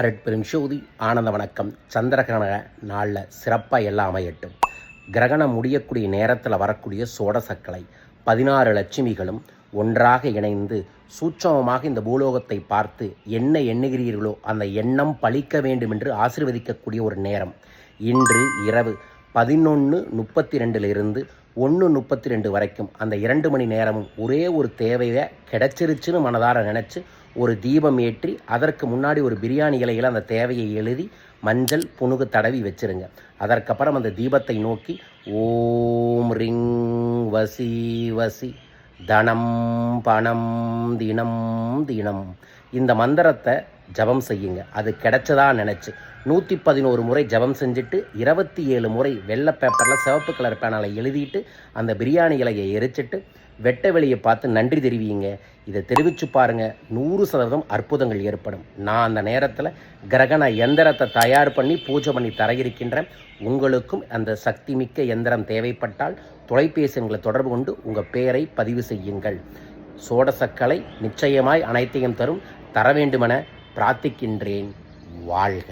அரட்பெரும் ஜோதி ஆனந்த வணக்கம். சந்திரகிரகண நாளில் சிறப்பாக எல்லாம் அமையட்டும். கிரகணம் முடியக்கூடிய நேரத்தில் வரக்கூடிய சோடசக்கலை பதினாறு லட்சுமிகளும் ஒன்றாக இணைந்து சூட்சமமாக இந்த பூலோகத்தை பார்த்து என்ன எண்ணுகிறீர்களோ அந்த எண்ணம் பழிக்க வேண்டும் என்று ஆசீர்வதிக்கக்கூடிய ஒரு நேரம். இன்று இரவு பதினொன்று முப்பத்தி ரெண்டிலிருந்து ஒன்று முப்பத்தி ரெண்டு வரைக்கும் அந்த இரண்டு மணி நேரமும் ஒரே ஒரு தேவையை கிடைச்சிருச்சுன்னு மனதார நினச்சி ஒரு தீபம் ஏற்றி அதற்கு முன்னாடி ஒரு பிரியாணி இலையில் அந்த தேவையை எழுதி மஞ்சள் புனுகு தடவி வச்சுருங்க. அதற்கப்புறம் அந்த தீபத்தை நோக்கி ஓம் ரிங் வசி வசி தனம் பணம் தினம் தினம். இந்த மந்திரத்தை ஜபம் செய்யுங்க. அது கிடைச்சதா நினச்சி. நூற்றி பதினோரு முறை ஜபம் செஞ்சுட்டு இருபத்தி ஏழு முறை வெள்ளை பேப்பரில் சிவப்பு கலர் பேனால எழுதிட்டு அந்த பிரியாணி இலையை எரிச்சிட்டு வெட்ட வெளியை பார்த்து நன்றி தெரிவிங்க இதை தெரிவித்து பாருங்கள் நூறு சதவீதம் அற்புதங்கள் ஏற்படும். நான் அந்த நேரத்தில் கிரகண எந்திரத்தை தயார் பண்ணி பூஜை பண்ணி தர இருக்கின்றேன். உங்களுக்கும் அந்த சக்தி மிக்க எந்திரம் தேவைப்பட்டால் தொலைபேசிங்களை தொடர்பு கொண்டு உங்கள் பெயரை பதிவு செய்யுங்கள். சோடசக்கலை நிச்சயமாய் அனைத்தையும் தரும். தர வேண்டுமென பிரார்த்திக்கின்றேன். வாழ்க.